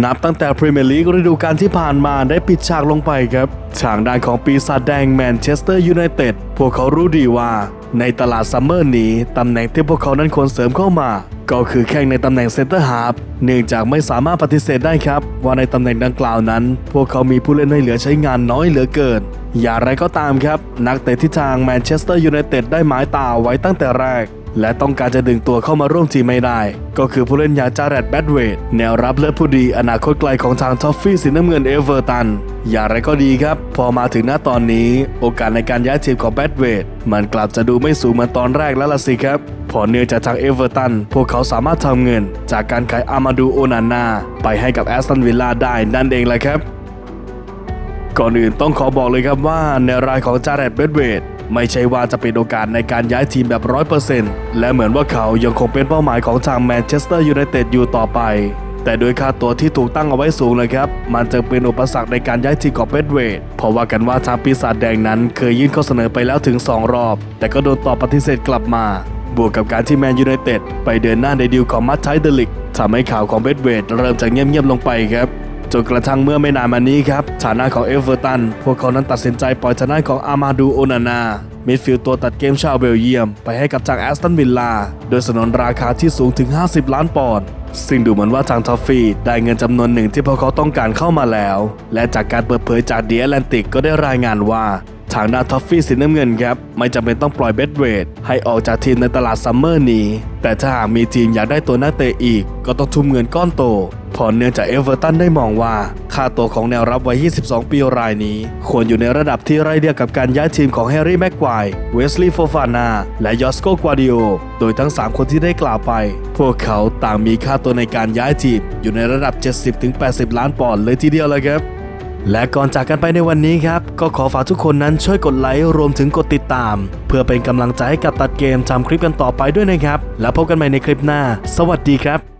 นับตั้งแต่พรีเมียร์ลีกฤดูกาลที่ผ่านมาได้ปิดฉากลงไปครับทางด้านของปีศาจแดงแมนเชสเตอร์ยูไนเต็ดพวกเขารู้ดีว่า ในตลาดซัมเมอร์นี้ตำแหน่งที่พวกเขานั้นควรเสริมเข้ามา ก็คือแข่งในตำแหน่งเซนเตอร์ฮาฟเนื่องจากไม่สามารถปฏิเสธได้ครับ ว่าในตำแหน่งดังกล่าวนั้น พวกเขามีผู้เล่นให้เหลือใช้งานน้อยเหลือเกิน อย่างไรก็ตามครับ นักเตะที่ทางแมนเชสเตอร์ยูไนเต็ดได้หมายตาไว้ตั้งแต่แรก และต้องการจะดึงตัวเข้ามาร่วมทีมไม่ได้ ก็คือผู้เล่นอย่างจาเรตแบดเวดแนวรับเลือดผู้ดีอนาคตไกลของทางทอฟฟี่สีน้ำเงินเอเวอร์ตัน อย่างไรก็ดีครับ พอมาถึงหน้าตอนนี้ โอกาสในการย้ายทีมของแบดเวดมันกลับจะดูไม่สูงเหมือนตอนแรกแล้วล่ะสิครับ พอเนื่องจากทางเอเวอร์ตัน พวกเขาสามารถทำเงิน จากการขายอามาดูโอนานาไปให้กับแอสตันวิลล่าได้นั่นเองแหละครับก่อนอื่นต้องขอบอกเลยครับว่าในรายของจาเรตเบดเวด ไม่ใช่ว่าจะเป็นโอกาสในการย้ายทีมแบบร้อยเปอร์เซนต์และเหมือนว่าเขายังคงเป็นเป้าหมายของทางแมนเชสเตอร์ยูไนเต็ดอยู่ต่อไป แต่โดยค่าตัวที่ถูกตั้งเอาไว้สูงเลยครับ มันจะเป็นอุปสรรคในการย้ายทีมของเบดเวดเพราะว่ากันว่าทางปีศาจแดงนั้นเคยยื่นข้อเสนอไปแล้วถึง 2 รอบ แต่ก็โดนตอบปฏิเสธกลับมา บวกกับการที่แมนยูไนเต็ดไปเดินหน้าในดีลของมัตไทเดลิกทำให้ข่าวของเบดเวดเริ่มจะเงียบๆลงไปครับ จนกระทั่งเมื่อไม่นานมานี้ครับฐานะของเอเวอร์ตัน พวกเขานั้นตัดสินใจปล่อยฐานะของอามาดูโอนานามิดฟิลด์ตัวตัดเกมชาวเบลเยียม ไปให้กับทางแอสตันวิลล่าโดยสนนราคาที่สูงถึง 50 ล้านปอนด์ซึ่งดูเหมือนว่าทางทอฟฟี่ได้เงินจำนวนหนึ่งที่พวกเขาต้องการเข้ามาแล้ว และจากการเปิดเผยจากเดียแลนติกก็ได้รายงานว่าทางด้านทอฟฟี่สีน้ำเงินครับ ไม่จำเป็นต้องปล่อยเบดเวดให้ออกจากทีมในตลาดซัมเมอร์นี้ แต่ถ้าหากมีทีมอยากได้ตัวนักเตะอีก ก็ต้องทุ่มเงินก้อนโต พอเนื่องจากเอเวอร์ตันได้มองว่า ค่าตัวของแนวรับวัย 22 ปีรายนี้ ควรอยู่ในระดับที่ไร้เดียวกับการย้ายทีมของแฮร์รี่แม็กควายเวสลีย์โฟฟานาและยอสโกกวาดิโอโดยทั้ง 3 คนที่ได้กล่าวไป พวกเขาต่างมีค่าตัวในการย้ายทีม อยู่ในระดับ 70-80 ล้านปอนด์เลยทีเดียวเลยครับและก่อนจากกันไปในวันนี้ครับ ก็ขอฝากทุกคนนั้นช่วยกดไลค์รวมถึงกดติดตาม เพื่อเป็นกำลังใจให้กับตัดเกมทำคลิปกันต่อไปด้วยนะครับ แล้วพบกันใหม่ในคลิปหน้า สวัสดีครับ